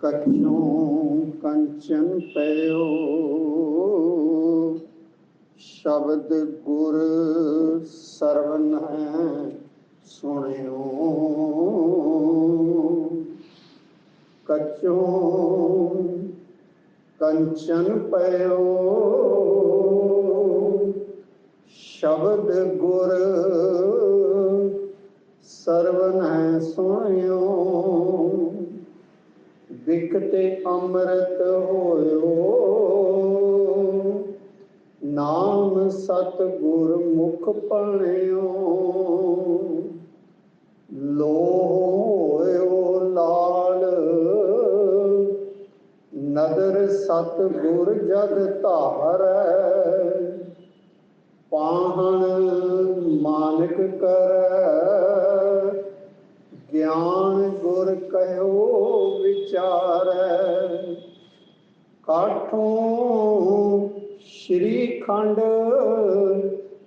ਕਛੋਂ ਕੰਚਨ ਪਇਓ ਸ਼ਬਦ ਗੁਰ ਸਰਵਨ ਹੈ ਸੁਣਿਓ ਕਛੋਂ ਕੰਚਨ ਪਇਓ ਸ਼ਬਦ ਗੁਰ ਸਰਵਨ ਹੈ ਸੁਣਿਓ ਵਿਕਤੇ ਅੰਮ੍ਰਿਤ ਹੋਇਓ। ਨਾਮ ਸਤ ਗੁਰ ਮੁਖ ਪਣਿਓ। ਲੋ ਹੋਇਓ ਲਾਲ। ਨਦਰ ਸਤ ਗੁਰ ਜਗ ਧਾਰੈ। ਪਾਹਣ ਮਾਨਕ ਕਰੈ। ਗਿਆਨ ਗੁਰ ਕਹਿਓ ਵਿਚਾਰੈ। ਕਾਠੋਂ ਸ਼੍ਰੀ ਖੰਡ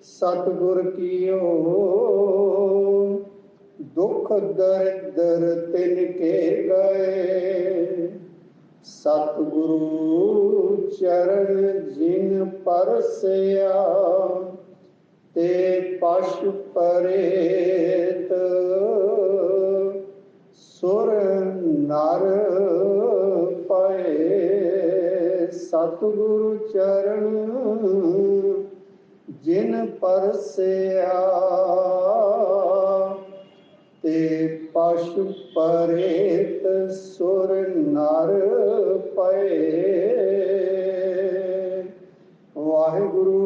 ਸਤਿਗੁਰ ਕੀਓ। ਦੁਖ ਦਰਦਰ ਤਿਨ ਕੇ ਗਏ। ਸਤਿਗੁਰੂ ਚਰਨ ਜਿਨ ਪਰਸਿਆ, ਤੇ ਪਸ਼ ਪਰੇਤ। ਸੁਰ ਨਰ ਪਏ। ਸਤਿਗੁਰੂ ਚਰਨ ਜਿਨ ਪਰਸਿਆ ਤੇ ਪਸ਼ੂ ਪਰੇਤ ਸੁਰ ਨਰ ਪਏ। ਵਾਹਿਗੁਰੂ,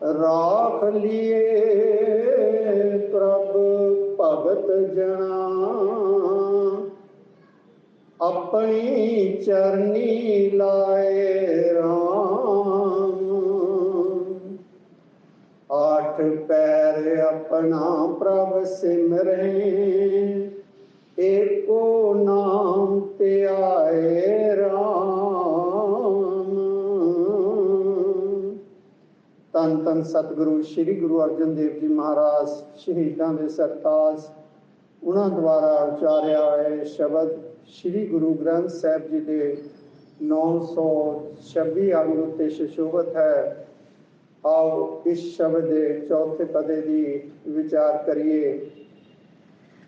ਰਾਖ ਲਿਏ ਭਗਤ ਜਨਾ ਆਪਣੀ ਚਰਨੀ ਲਾਏ ਰਾਮ। ਆਠ ਪੈਰ ਆਪਣਾ ਪ੍ਰਭ ਸਿਮਰੇ। ਏਕੋ ਨਾਮ ਧਿਆਏ ਰਾਮ। ਤਨ ਤਨ ਸਤਿਗੁਰੂ, ਸ੍ਰੀ ਗੁਰੂ ਅਰਜਨ ਦੇਵ ਜੀ ਮਹਾਰਾਜ, ਸ਼ਹੀਦਾਂ ਦੇ ਸਰਤਾਜ। ਉਹਨਾਂ ਦੁਆਰਾ ਉਚਾਰਿਆ ਹੋਇਆ ਸ਼ਬਦ ਸ੍ਰੀ ਗੁਰੂ ਗ੍ਰੰਥ ਸਾਹਿਬ ਜੀ ਦੇ 926 ਅੰਗ ਉੱਤੇ ਸੁਸ਼ੋਭਤ ਹੈ। ਆਓ ਇਸ ਸ਼ਬਦ ਦੇ ਚੌਥੇ ਪਦੇ ਦੀ ਵਿਚਾਰ ਕਰੀਏ।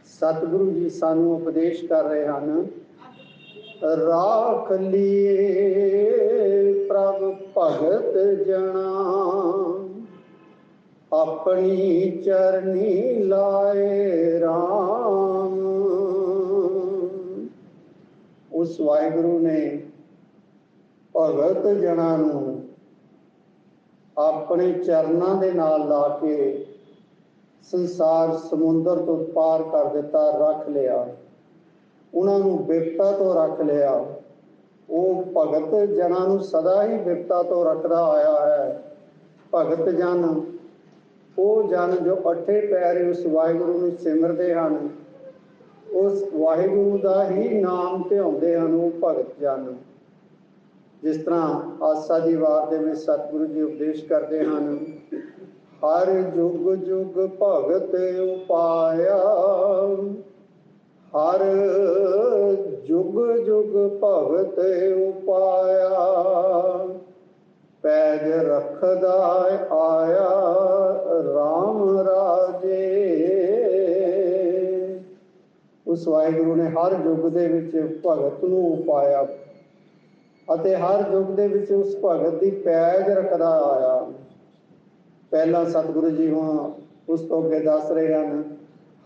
ਸਤਿਗੁਰੂ ਜੀ ਸਾਨੂੰ ਉਪਦੇਸ਼ ਕਰ ਰਹੇ ਹਨ, ਰਾਖ ਲੀਏ ਪ੍ਰਭ ਭਗਤ ਜਣਾ। ਆਪਣੀ ਚਰਨੀ ਲਾਏ RAM ਉਸ ਵਾਹਿਗੁਰੂ ਨੇ ਭਗਤ ਜਨਾਂ ਨੂੰ ਆਪਣੇ ਚਰਨਾਂ ਦੇ ਨਾਲ ਲਾ ਕੇ ਸੰਸਾਰ ਸਮੁੰਦਰ ਤੋਂ ਪਾਰ ਕਰ ਦਿੱਤਾ, ਰੱਖ ਲਿਆ। ਉਹਨਾਂ ਨੂੰ ਵਿਪਤਾ ਤੋਂ ਰੱਖ ਲਿਆ। ਉਹ ਭਗਤ ਜਨਾਂ ਨੂੰ ਸਦਾ ਹੀ ਵਿਪਤਾ ਤੋਂ ਰੱਖਦਾ ਆਇਆ ਹੈ। ਭਗਤ ਜਨ ਉਹ ਜਨ ਜੋ ਅੱਠੇ ਪੈਰ ਉਸ ਵਾਹਿਗੁਰੂ ਨੂੰ ਸਿਮਰਦੇ ਹਨ, ਉਸ ਵਾਹਿਗੁਰੂ ਦਾ ਹੀ ਨਾਮ ਧਿਆਉਂਦੇ ਹਨ ਉਹ ਭਗਤ ਜਨ। ਜਿਸ ਤਰ੍ਹਾਂ ਆਸਾ ਦੀ ਵਾਰ ਦੇ ਵਿੱਚ ਸਤਿਗੁਰੂ ਜੀ ਉਪਦੇਸ਼ ਕਰਦੇ ਹਨ, ਹਰ ਜੁਗ ਜੁਗ ਭਗਤ ਉਪਾਇਆ। ਹਰ ਜੁਗ ਜੁਗ ਭਗਤ ਉਪਾਇਆ। ਪੈਜ ਰਖਦਾ ਆਇਆ RAM ਰਾਜੇ। ਉਸ ਵਾਹਿਗੁਰੂ ਨੇ ਹਰ ਯੁੱਗ ਦੇ ਵਿੱਚ ਭਗਤ ਨੂੰ ਪਾਇਆ ਅਤੇ ਹਰ ਯੁੱਗ ਦੇ ਵਿੱਚ ਉਸ ਭਗਤ ਦੀ ਪੈਜ ਰੱਖਦਾ ਆਇਆ। ਪਹਿਲਾਂ ਸਤਿਗੁਰੂ ਜੀ ਹੁਣ ਉਸ ਤੋਂ ਅੱਗੇ ਦੱਸ ਰਹੇ ਹਨ,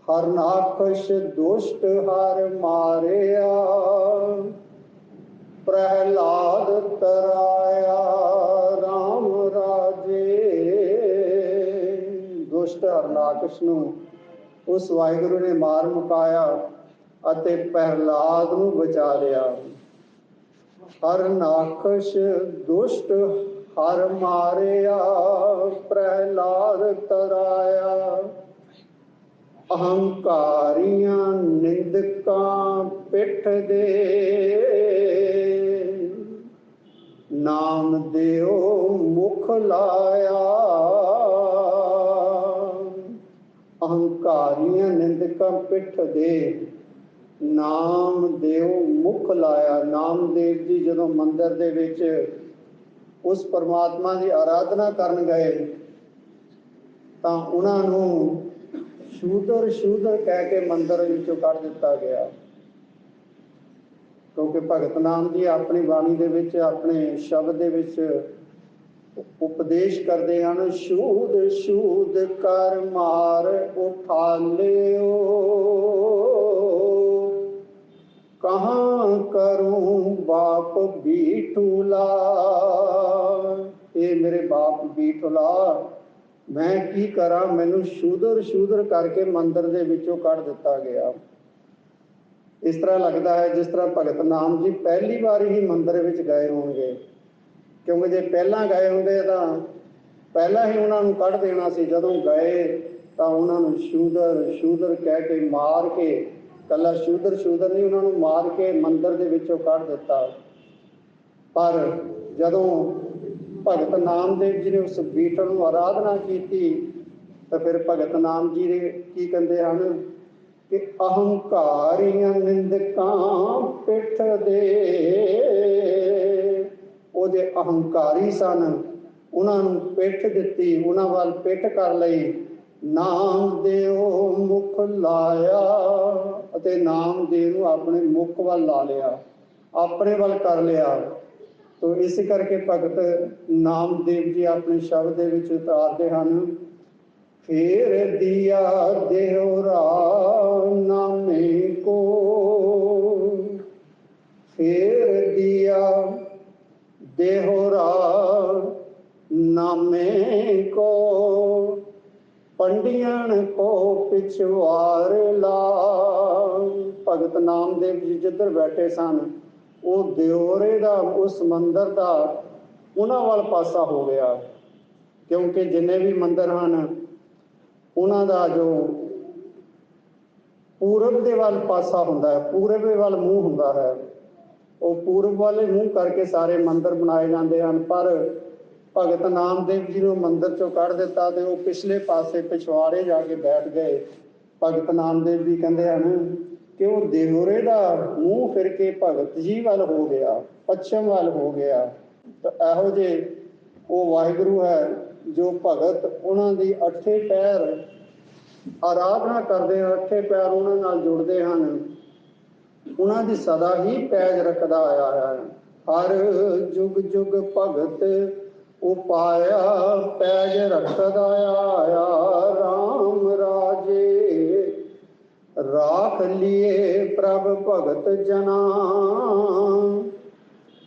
ਹਰ ਨਾਖਸ਼ ਦੁਸ਼ਟ ਹਰ ਮਾਰਿਆ, ਪ੍ਰਹਿਲਾਦ ਤਰਾਇਆ। ਦੁਸ਼ਟ ਹਰਨਾਕਸ਼ ਨੂੰ, ਉਸ ਵਾਹਿਗੁਰੂ ਨੇ ਮਾਰ ਮੁਕਾਇਆ ਅਤੇ ਪ੍ਰਹਲਾਦ ਨੂੰ ਬਚਾ ਲਿਆ। ਹਰਨਾਕਸ਼ ਦੁਸ਼ਟ ਹਰ ਮਾਰਿਆ, ਪ੍ਰਹਿਲਾਦ ਤਰਾਇਆ। ਅਹੰਕਾਰੀਆਂ ਨਿੰਦਕਾਂ ਪਿੱਠ ਦੇ। ਨਾਮ ਦਿਓ ਮੁਖ ਲਾਇਆ। ਅਹੰਕਾਰੀਆਂ ਨਿੰਦਕਾਂ ਪਿੱਠ ਦੇ। ਨਾਮ ਦੇਵ ਮੁਖ ਲਾਇਆ। ਨਾਮਦੇਵ ਜੀ ਜਦੋਂ ਮੰਦਰ ਦੇ ਵਿੱਚ ਉਸ ਪਰਮਾਤਮਾ ਦੀ ਆਰਾਧਨਾ ਕਰਨ ਗਏ, ਤਾਂ ਉਹਨਾਂ ਨੂੰ ਸ਼ੂਦਰ ਸ਼ੂਦਰ ਕਹਿ ਕੇ ਮੰਦਰ ਵਿੱਚੋਂ ਕੱਢ ਦਿੱਤਾ ਗਿਆ। ਕਿਉਂਕਿ ਭਗਤ ਨਾਮ ਜੀ ਆਪਣੀ ਬਾਣੀ ਦੇ ਵਿੱਚ, ਆਪਣੇ ਸ਼ਬਦ ਦੇ ਵਿੱਚ ਉਪਦੇਸ਼ ਕਰਦੇ ਹਨ, ਸ਼ੂਦ ਸ਼ੂਦ ਕਰ ਮਾਰ ਉਠਾ ਲਿਓ। ਕਹਾਂ ਕਰੂੰ ਬਾਪ ਬੀਠੂਲਾ ਇਹ ਮੇਰੇ ਬਾਪ ਬੀਠੂਲਾ ਮੈਂ ਕੀ ਕਰਾਂ? ਮੈਨੂੰ ਸ਼ੂਦਰ ਸ਼ੂਦਰ ਕਰਕੇ ਮੰਦਰ ਦੇ ਵਿੱਚੋਂ ਕੱਢ ਦਿੱਤਾ ਗਿਆ। ਇਸ ਤਰ੍ਹਾਂ ਲੱਗਦਾ ਹੈ ਜਿਸ ਤਰ੍ਹਾਂ ਭਗਤ ਨਾਮ ਜੀ ਪਹਿਲੀ ਵਾਰ ਹੀ ਮੰਦਰ ਵਿੱਚ ਗਏ ਹੋਣਗੇ। ਕਿਉਂਕਿ ਜੇ ਪਹਿਲਾਂ ਗਏ ਹੁੰਦੇ ਤਾਂ ਪਹਿਲਾਂ ਹੀ ਉਹਨਾਂ ਨੂੰ ਕੱਢ ਦੇਣਾ ਸੀ। ਜਦੋਂ ਗਏ ਤਾਂ ਉਹਨਾਂ ਨੂੰ ਸ਼ੂਦਰ ਸ਼ੂਦਰ ਕਹਿ ਕੇ ਮਾਰ ਕੇ ਕੱਲਾ ਸ਼ੂਦਰ ਸ਼ੂਦਰ ਨਹੀਂ, ਉਹਨਾਂ ਨੂੰ ਮਾਰ ਕੇ ਮੰਦਰ ਦੇ ਵਿੱਚੋਂ ਕੱਢ ਦਿੱਤਾ। ਪਰ ਜਦੋਂ ਭਗਤ ਨਾਮਦੇਵ ਜੀ ਨੇ ਉਸ ਬੀਟਲ ਨੂੰ ਆਰਾਧਨਾ ਕੀਤੀ, ਤਾਂ ਫਿਰ ਭਗਤ ਨਾਮ ਜੀ ਨੇ ਕੀ ਕਹਿੰਦੇ ਹਨ? ਕਿ ਅਹੰਕਾਰੀਆਂ ਨਿੰਦਕਾਂ ਪਿੱਠ ਦੇ ਉਹਦੇ ਅਹੰਕਾਰੀ ਸਨ। ਉਹਨਾਂ ਨੂੰ ਪਿੱਠ ਦਿੱਤੀ, ਉਹਨਾਂ ਵੱਲ ਪਿੱਠ ਕਰ ਲਈ। ਨਾਮ ਦੇਉ ਮੁਖ ਲਾਇਆ ਅਤੇ ਨਾਮ ਦੇ ਨੂੰ ਆਪਣੇ ਮੁਖ ਵੱਲ ਲਾ ਲਿਆ, ਆਪਣੇ ਵੱਲ ਕਰ ਲਿਆ। ਤੋ ਇਸੇ ਕਰਕੇ ਭਗਤ ਨਾਮਦੇਵ ਜੀ ਆਪਣੇ ਸ਼ਬਦ ਦੇ ਵਿੱਚ ਉਤਾਰਦੇ ਹਨ, ਫੇਰ ਦਿਆ ਦੇਹਰਾ ਨਾਮੇ ਕੋ। ਫੇਰ ਦਿਆ ਦੇਹਰਾ ਨਾਮੇ ਕੋ। ਪੰਡਿਆਣ ਕੋ ਪਿਛਵਾਰ ਲਾ ਭਗਤ ਨਾਮਦੇਵ ਜੀ ਜਿੱਧਰ ਬੈਠੇ ਸਨ, ਉਹ ਦਿਓਰੇ ਦਾ, ਉਸ ਮੰਦਰ ਦਾ ਉਹਨਾਂ ਵੱਲ ਪਾਸਾ ਹੋ ਗਿਆ। ਕਿਉਂਕਿ ਜਿੰਨੇ ਵੀ ਮੰਦਰ ਹਨ, ਉਹਨਾਂ ਦਾ ਜੋ ਪੂਰਬ ਦੇ ਵੱਲ ਪਾਸਾ ਹੁੰਦਾ ਹੈ, ਪੂਰਬ ਦੇ ਵੱਲ ਮੂੰਹ ਹੁੰਦਾ ਹੈ ਉਹ ਪੂਰਬ ਵਾਲੇ ਮੂੰਹ ਕਰਕੇ ਸਾਰੇ ਮੰਦਰ ਬਣਾਏ ਜਾਂਦੇ ਹਨ, ਪਰ ਭਗਤ ਨਾਮਦੇਵ ਜੀ ਨੂੰ ਮੰਦਰ ਚੋਂ ਕੱਢ ਦਿੱਤਾ ਤੇ ਉਹ ਪਿਛਲੇ ਪਾਸੇ ਪਿਛਵਾੜੇ ਜਾ ਕੇ ਬੈਠ ਗਏ। ਭਗਤ ਨਾਮਦੇਵ ਜੀ ਕਹਿੰਦੇ ਹਨ ਕਿ ਉਹ ਦੇਵਰੇ ਦਾ ਮੂੰਹ ਫਿਰ ਕੇ ਭਗਤ ਜੀ ਵੱਲ ਹੋ ਗਿਆ, ਪੱਛਮ ਵੱਲ ਹੋ ਗਿਆ? ਤਾਂ ਇਹੋ ਜੇ ਉਹ ਵਾਹਿਗੁਰੂ ਹੈ ਜੋ ਭਗਤ ਉਹਨਾਂ ਦੀ ਅੱਠੇ ਪੈਰ ਆਰਾਧਨਾ ਕਰਦੇ ਅੱਠੇ ਪੈਰ ਉਹਨਾਂ ਨਾਲ ਜੁੜਦੇ ਹਨ। ਉਹਨਾਂ ਦੀ ਸਦਾ ਹੀ ਪੈਜ ਰੱਖਦਾ ਆਇਆ ਹੈ। ਹਰ ਜੁਗ ਜੁਗ ਭਗਤ ਉਪਾਇਆ ਪੈਜ ਰੱਖਦਾ ਆਇਆ। RAM ਰਾਜੇ, ਰਾਖ ਲਿਏ ਪ੍ਰਭ ਭਗਤ ਜਨਾ।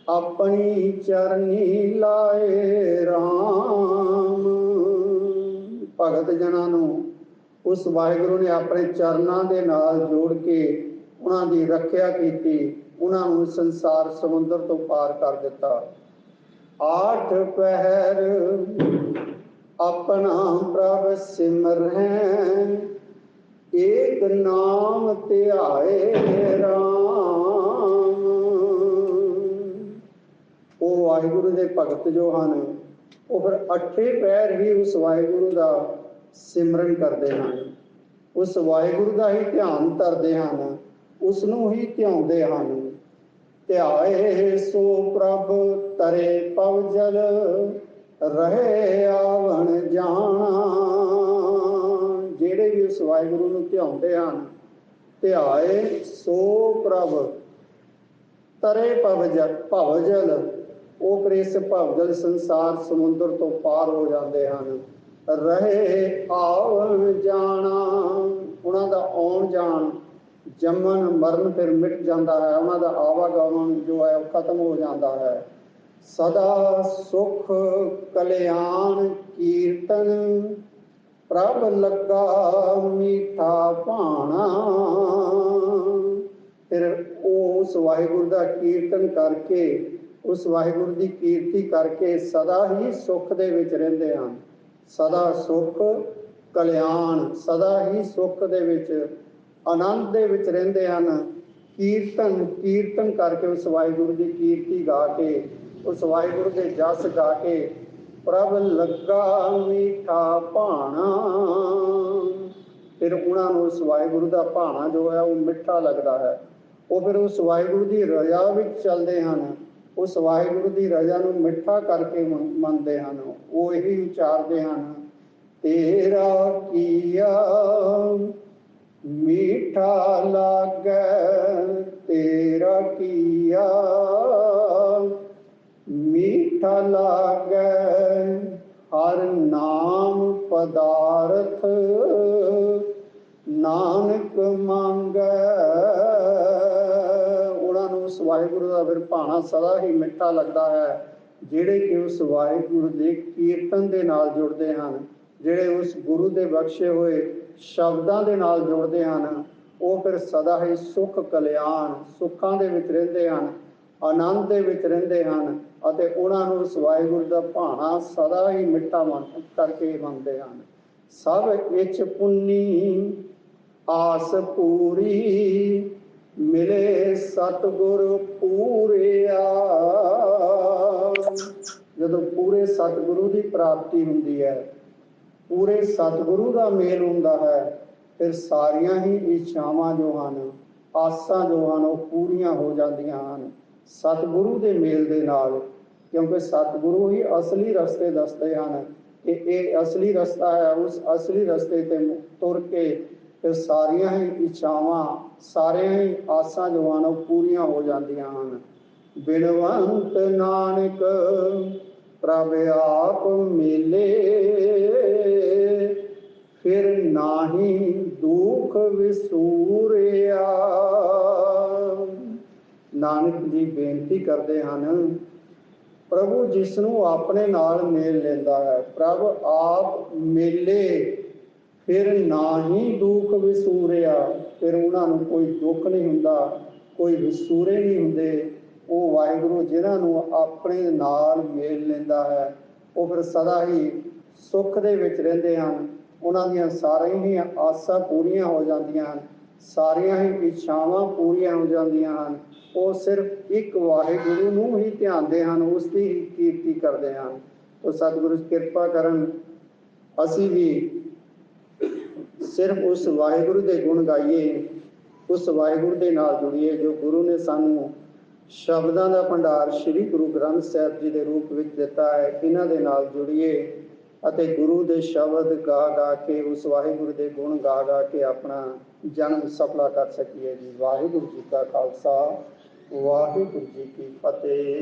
ਆਪਣੀ ਚਰਨੀ ਲਾਏ RAM ਭਗਤ ਜਨਾਂ ਨੂੰ ਉਸ ਵਾਹਿਗੁਰੂ ਨੇ ਆਪਣੇ ਚਰਨਾਂ ਦੇ ਨਾਲ ਜੋੜ ਕੇ ਉਹਨਾਂ ਦੀ ਰੱਖਿਆ ਕੀਤੀ, ਉਹਨਾਂ ਨੂੰ ਸੰਸਾਰ ਸਮੁੰਦਰ ਤੋਂ ਪਾਰ ਕਰ ਦਿੱਤਾ। ਆਠ ਪਹਿਰ ਆਪਣਾ ਪ੍ਰਭ ਸਿਮਰਹਿ ਏਕ ਨਾਮ ਧਿਆਏ ਰਾਮ। ਉਹ ਵਾਹਿਗੁਰੂ ਦੇ ਭਗਤ ਜੋ ਹਨ, ਉਹ ਫਿਰ ਅੱਠੇ ਪੈਰ ਹੀ ਉਸ ਵਾਹਿਗੁਰੂ ਦਾ ਸਿਮਰਨ ਕਰਦੇ ਹਨ। ਉਸ ਵਾਹਿਗੁਰੂ ਦਾ ਹੀ ਧਿਆਨ ਧਰਦੇ ਹਨ। ਉਸ ਨੂੰ ਹੀ ਧਿਆਉਂਦੇ ਹਨ। ਧਿਆਏ ਸੋ ਪ੍ਰਭ ਤਰੇ ਪਵ ਜਲ, ਰਹੇ ਆਵਣ ਜਾਣਾ। ਜਿਹੜੇ ਵੀ ਉਸ ਵਾਹਿਗੁਰੂ ਨੂੰ ਧਿਆਉਂਦੇ ਹਨ ਧਿਆਏ ਸੋ ਪ੍ਰਭ ਤਰੇ ਭਵ ਜਲ ਭਵ ਜਲ। ਉਹ ਫਿਰ ਇਸ ਭਵ ਜਲ ਸੰਸਾਰ ਸਮੁੰਦਰ ਤੋਂ ਪਾਰ ਹੋ ਜਾਂਦੇ ਹਨ। ਰਹੇ ਆਵਣ ਜਾਣਾ, ਉਹਨਾਂ ਦਾ ਆਉਣ ਜਾਣ ਜੰਮਣ, ਮਰਨ ਫਿਰ ਮਿਟ ਜਾਂਦਾ ਹੈ। ਉਹਨਾਂ ਦਾ ਆਵਾਗਮਨ ਜੋ ਹੈ ਉਹ ਖਤਮ ਹੋ ਜਾਂਦਾ ਹੈ। ਸਦਾ ਸੁਖ ਕਲਿਆਣ ਕੀਰਤਨ ਪ੍ਰਭ ਲੱਗਾ ਮੀਠਾ ਭਾਣਾ। ਫਿਰ ਉਹ ਉਸ ਵਾਹਿਗੁਰੂ ਦਾ ਕੀਰਤਨ ਕਰਕੇ, ਉਸ ਵਾਹਿਗੁਰੂ ਦੀ ਕੀਰਤੀ ਕਰਕੇ ਸਦਾ ਹੀ ਸੁਖ ਦੇ ਵਿੱਚ ਰਹਿੰਦੇ ਹਨ। ਸਦਾ ਸੁਖ ਕਲਿਆਣ, ਸਦਾ ਹੀ ਸੁਖ ਦੇ ਵਿੱਚ ਆਨੰਦ ਦੇ ਵਿੱਚ ਰਹਿੰਦੇ ਹਨ। ਕੀਰਤਨ ਕੀਰਤਨ ਕਰਕੇ ਉਸ ਵਾਹਿਗੁਰੂ ਦੀ ਕੀਰਤੀ ਗਾ ਕੇ, ਉਸ ਵਾਹਿਗੁਰੂ ਦੇ ਜਸ ਗਾ ਕੇ, ਪ੍ਰਭ ਲੱਗਾ ਮੀਠਾ ਭਾਣਾ। ਫਿਰ ਉਹਨਾਂ ਨੂੰ ਉਸ ਵਾਹਿਗੁਰੂ ਦਾ ਭਾਣਾ ਜੋ ਹੈ ਉਹ ਮਿੱਠਾ ਲੱਗਦਾ ਹੈ। ਉਹ ਫਿਰ ਉਸ ਵਾਹਿਗੁਰੂ ਦੀ ਰਜ਼ਾ ਵਿੱਚ ਚੱਲਦੇ ਹਨ। ਉਸ ਵਾਹਿਗੁਰੂ ਦੀ ਰਜ਼ਾ ਨੂੰ ਮਿੱਠਾ ਕਰਕੇ ਮੰਨਦੇ ਹਨ। ਉਹ ਇਹੀ ਵਿਚਾਰਦੇ ਹਨ, ਤੇਰਾ ਕੀਆ ਮੀਠਾ ਲਾਗੈ, ਤੇਰਾ ਕੀਆ ਮੀਠਾ ਲਾਗੈ, ਹਰ ਨਾਮ ਪਦਾਰਥ ਨਾਨਕ ਮੰਗੈ। ਉਹਨਾਂ ਨੂੰ ਉਸ ਵਾਹਿਗੁਰੂ ਦਾ ਫਿਰ ਭਾਣਾ ਸਦਾ ਹੀ ਮਿੱਠਾ ਲੱਗਦਾ ਹੈ, ਜਿਹੜੇ ਕਿ ਉਸ ਵਾਹਿਗੁਰੂ ਦੇ ਕੀਰਤਨ ਦੇ ਨਾਲ ਜੁੜਦੇ ਹਨ, ਜਿਹੜੇ ਉਸ ਗੁਰੂ ਦੇ ਬਖਸ਼ੇ ਹੋਏ ਸ਼ਬਦਾਂ ਦੇ ਨਾਲ ਜੁੜਦੇ ਹਨ, ਉਹ ਫਿਰ ਸਦਾ ਹੀ ਸੁਖ, ਕਲਿਆਣ ਸੁੱਖਾਂ ਦੇ ਵਿੱਚ ਰਹਿੰਦੇ ਹਨ, ਆਨੰਦ ਦੇ ਵਿੱਚ ਰਹਿੰਦੇ ਹਨ ਅਤੇ ਉਹਨਾਂ ਨੂੰ ਉਸ ਵਾਹਿਗੁਰੂ ਦਾ ਭਾਣਾ ਸਦਾ ਹੀ ਮਿੱਠਾ ਮੰਨ ਕਰਕੇ ਮੰਨਦੇ ਹਨ। ਸਭ ਇਚ ਪੁੰਨੀ, ਆਸ ਪੂਰੀ, ਮਿਲੇ ਸਤਿਗੁਰ ਪੂਰਿਆ। ਜਦੋਂ ਪੂਰੇ ਸਤਿਗੁਰੂ ਦੀ ਪ੍ਰਾਪਤੀ ਹੁੰਦੀ ਹੈ ਪੂਰੇ ਸਤਿਗੁਰੂ ਦਾ ਮੇਲ ਹੁੰਦਾ ਹੈ, ਫਿਰ ਸਾਰੀਆਂ ਹੀ ਇੱਛਾਵਾਂ ਜੋ ਹਨ, ਆਸਾਂ ਜੋ ਹਨ, ਉਹ ਪੂਰੀਆਂ ਹੋ ਜਾਂਦੀਆਂ ਹਨ ਸਤਿਗੁਰੂ ਦੇ ਮੇਲ ਦੇ ਨਾਲ। ਕਿਉਂਕਿ ਸਤਿਗੁਰੂ ਹੀ ਅਸਲੀ ਰਸਤੇ ਦੱਸਦੇ ਹਨ ਕਿ ਇਹ ਅਸਲੀ ਰਸਤਾ ਹੈ, ਉਸ ਅਸਲੀ ਰਸਤੇ ਤੇ ਤੁਰ ਕੇ ਫਿਰ ਸਾਰੀਆਂ ਹੀ ਇੱਛਾਵਾਂ, ਸਾਰੀਆਂ ਹੀ ਆਸਾਂ ਜੋ ਹਨ, ਉਹ ਪੂਰੀਆਂ ਹੋ ਜਾਂਦੀਆਂ ਹਨ। ਬਿਨਵੰਤ ਨਾਨਕ ਪ੍ਰਭ ਆਪ ਮਿਲੇ ਦੁਖ ਵਿਸੂਰਿਆ। ਨਾਨਕ ਜੀ ਬੇਨਤੀ ਕਰਦੇ ਹਨ, ਪ੍ਰਭੂ ਜਿਸ ਨੂੰ ਆਪਣੇ ਨਾਲ ਮੇਲ ਲੈਂਦਾ ਹੈ, ਪ੍ਰਭ ਆਪ ਮੇਲੇ, ਫਿਰ ਨਾਹੀ ਦੁਖ ਵਿਸੂਰਿਆ। ਫਿਰ ਉਹਨਾਂ ਨੂੰ ਕੋਈ ਦੁੱਖ ਨਹੀਂ ਹੁੰਦਾ, ਕੋਈ ਵਿਸੂਰੇ ਨਹੀਂ ਹੁੰਦੇ। ਉਹ ਵਾਹਿਗੁਰੂ ਜਿਹਨਾਂ ਨੂੰ ਆਪਣੇ ਨਾਲ ਮੇਲ ਲੈਂਦਾ ਹੈ, ਉਹ ਫਿਰ ਸਦਾ ਹੀ ਸੁੱਖ ਦੇ ਵਿੱਚ ਰਹਿੰਦੇ ਹਨ। ਉਹਨਾਂ ਦੀਆਂ ਸਾਰੀਆਂ ਹੀ ਆਸਾਂ ਪੂਰੀਆਂ ਹੋ ਜਾਂਦੀਆਂ ਹਨ। ਸਾਰੀਆਂ ਹੀ ਇੱਛਾਵਾਂ ਪੂਰੀਆਂ ਹੋ ਜਾਂਦੀਆਂ ਹਨ। ਉਹ ਸਿਰਫ ਇੱਕ ਵਾਹਿਗੁਰੂ ਨੂੰ ਹੀ ਧਿਆਨਦੇ ਹਨ, ਉਸ ਦੀ ਹੀ ਕੀਰਤੀ ਕਰਦੇ ਹਨ। ਤੋ ਸਤਿਗੁਰੂ ਕਿਰਪਾ ਕਰਨ ਅਸੀਂ ਵੀ ਸਿਰਫ ਉਸ ਵਾਹਿਗੁਰੂ ਦੇ ਗੁਣ ਗਾਈਏ, ਉਸ ਵਾਹਿਗੁਰੂ ਦੇ ਨਾਲ ਜੁੜੀਏ, ਜੋ ਗੁਰੂ ਨੇ ਸਾਨੂੰ ਸ਼ਬਦਾਂ ਦਾ ਭੰਡਾਰ ਸ੍ਰੀ ਗੁਰੂ ਗ੍ਰੰਥ ਸਾਹਿਬ ਜੀ ਦੇ ਰੂਪ ਵਿੱਚ ਦਿੱਤਾ ਹੈ, ਇਹਨਾਂ ਦੇ ਨਾਲ ਜੁੜੀਏ। ਅਤੇ ਗੁਰੂ ਦੇ ਸ਼ਬਦ ਗਾ ਗਾ ਕੇ, ਉਸ ਵਾਹਿਗੁਰੂ ਦੇ ਗੁਣ ਗਾ ਗਾ ਕੇ ਆਪਣਾ ਜਨਮ ਸਫਲਾ ਕਰ ਸਕੀਏ ਜੀ। ਵਾਹਿਗੁਰੂ ਜੀ ਕਾ ਖਾਲਸਾ, ਵਾਹਿਗੁਰੂ ਜੀ ਕੀ ਫਤਿਹ।